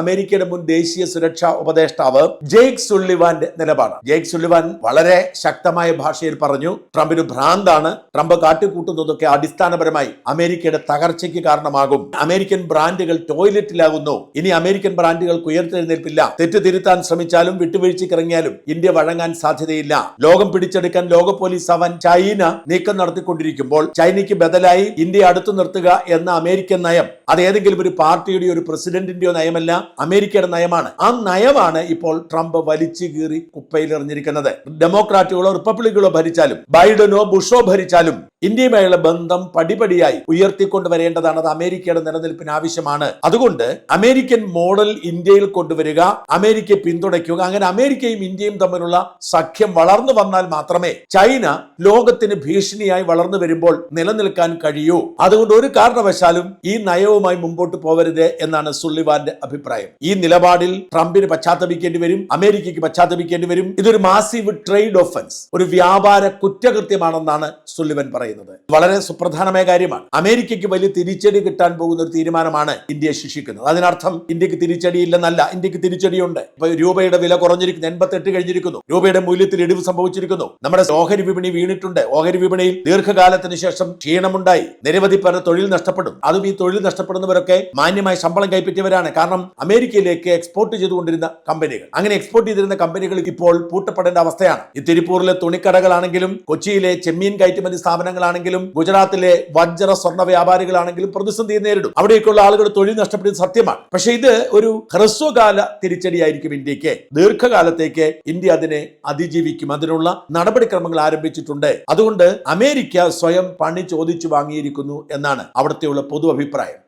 അമേരിക്കയുടെ മുൻ ദേശീയ സുരക്ഷാ ഉപദേഷ്ടാവ് ജെയ്ക് സുള്ളിവാന്റെ നിലപാട്. ജെയ്ക് സുള്ളിവാൻ വളരെ ശക്തമായ ഭാഷയിൽ പറഞ്ഞു ട്രംപിന് ഭ്രാന്താണ്. ട്രംപ് കാട്ടിക്കൂട്ടുന്നതൊക്കെ അടിസ്ഥാനപരമായി അമേരിക്കയുടെ തകർച്ചയ്ക്ക് കാരണമാകും. അമേരിക്കൻ ബ്രാൻഡുകൾ ടോയ്ലറ്റിലാകുന്നു. ഇനി അമേരിക്കൻ ബ്രാൻഡുകൾക്ക് ഉയർത്തെഴുന്നേൽപ്പില്ല. തെറ്റ് തിരുത്താൻ ശ്രമിച്ചാലും വിട്ടുവീഴ്ചയ്ക്ക് ഇറങ്ങിയാലും ഇന്ത്യ വഴങ്ങാൻ സാധ്യതയില്ല. ലോകം പിടിച്ചെടുക്കാൻ ലോക പോലീസ് അവൻ ചൈന നീക്കം നടത്തിക്കൊണ്ടിരിക്കുമ്പോൾ ചൈനയ്ക്ക് ബദലായി ഇന്ത്യ അടുത്തു നിർത്തുക എന്ന അമേരിക്കൻ നയം അത് ഏതെങ്കിലും ഒരു പാർട്ടിയുടെയോ ഒരു പ്രസിഡന്റിന്റെയോ നയമല്ല. അമേരിക്കയുടെ നയമാണ്. ആ നയമാണ് ഇപ്പോൾ ട്രംപ് വലിച്ചു കീറി കുപ്പയിൽ എറിഞ്ഞിരിക്കുന്നത്. ഡെമോക്രാറ്റുകളോ റിപ്പബ്ലിക്കുകളോ ഭരിച്ചാലും ബൈഡനോ ബുഷോ ഭരിച്ചാലും ഇന്ത്യയുമായുള്ള ബന്ധം പടിപടിയായി ഉയർത്തിക്കൊണ്ടുവരേണ്ടതാണ് അത് അമേരിക്കയുടെ നിലനിൽപ്പിന് ആവശ്യമാണ്. അതുകൊണ്ട് അമേരിക്കൻ മോഡൽ ഇന്ത്യയിൽ കൊണ്ടുവരിക അമേരിക്കയെ പിന്തുണയ്ക്കുക അങ്ങനെ അമേരിക്കയും ഇന്ത്യയും തമ്മിലുള്ള സഖ്യം വളർന്നു വന്നാൽ മാത്രമേ ചൈന ലോകത്തിന് ഭീഷണിയായി വളർന്നു വരുമ്പോൾ നിലനിൽക്കാൻ കഴിയൂ. അതുകൊണ്ട് ഒരു കാരണവശാലും ഈ നയവുമായി മുമ്പോട്ട് പോവരുത് എന്നാണ് സുള്ളിവാന്റെ അഭിപ്രായം. ഈ നിലപാടിൽ ട്രംപിന് പശ്ചാത്തപിക്കേണ്ടി വരും അമേരിക്കയ്ക്ക് പശ്ചാത്തപിക്കേണ്ടി വരും. ഇതൊരു മാസീവ് ട്രേഡ് ഓഫൻസ് ഒരു വ്യാപാര കുറ്റകൃത്യമാണെന്നാണ് സുള്ളിവൻ പറയുന്നത്. വളരെ സുപ്രധാനമായ കാര്യമാണ്. അമേരിക്കയ്ക്ക് വലിയ തിരിച്ചടി കിട്ടാൻ പോകുന്ന ഒരു തീരുമാനമാണ് ഇന്ത്യയെ ശിക്ഷിക്കുന്നത്. അതിനർത്ഥം ഇന്ത്യയ്ക്ക് തിരിച്ചടി ഇല്ലെന്നല്ല ഇന്ത്യയ്ക്ക് തിരിച്ചടിയുണ്ട്. ഇപ്പൊ രൂപയുടെ വില കുറഞ്ഞിരിക്കുന്നു എൺപത്തെട്ട് കഴിഞ്ഞിരിക്കുന്നു. രൂപയുടെ മൂല്യത്തിൽ ഇടിവ് സംഭവിച്ചിരിക്കുന്നു. നമ്മുടെ ഓഹരി വിപണി വീണിട്ടുണ്ട്. ഓഹരി വിപണിയിൽ ദീർഘകാലത്തിന് ശേഷം ക്ഷീണമുണ്ടായി. നിരവധി പേർ തൊഴിൽ നഷ്ടപ്പെടും. അതും ഈ തൊഴിൽ നഷ്ടപ്പെടുന്നവരൊക്കെ മാന്യമായ ശമ്പളം കൈപ്പറ്റിയവരാണ്. കാരണം അമേരിക്കയിലേക്ക് എക്സ്പോർട്ട് ചെയ്തുകൊണ്ടിരുന്ന കമ്പനികൾ. അങ്ങനെ എക്സ്പോർട്ട് ചെയ്തിരുന്ന കമ്പനികൾ ഇപ്പോൾ പൂട്ടപ്പെടേണ്ട അവസ്ഥയാണ്. ഈ തിരുപ്പൂരിലെ തുണിക്കടകളാണെങ്കിലും കൊച്ചിയിലെ ചെമ്മീൻ കയറ്റുമതി സ്ഥാപനങ്ങളാണെങ്കിലും ഗുജറാത്തിലെ വജ്ര സ്വർണ വ്യാപാരികളാണെങ്കിലും പ്രതിസന്ധി നേരിടും. അവിടേക്കുള്ള ആളുകൾ തൊഴിൽ നഷ്ടപ്പെടുന്നത് സത്യമാണ്. പക്ഷേ ഇത് ഒരു ഹ്രസ്വകാല തിരിച്ചടിയായിരിക്കും ഇന്ത്യയ്ക്ക്. ദീർഘകാലത്തേക്ക് ഇന്ത്യ അതിനെ അതിജീവിക്കും. അതിനുള്ള നടപടിക്രമങ്ങൾ ആരംഭിച്ചിട്ടുണ്ട്. അതുകൊണ്ട് അമേരിക്ക സ്വയം പണി ചോദിച്ചു വാങ്ങിയിരിക്കുന്നു എന്നാണ് അവിടുത്തെയുള്ള പൊതു അഭിപ്രായം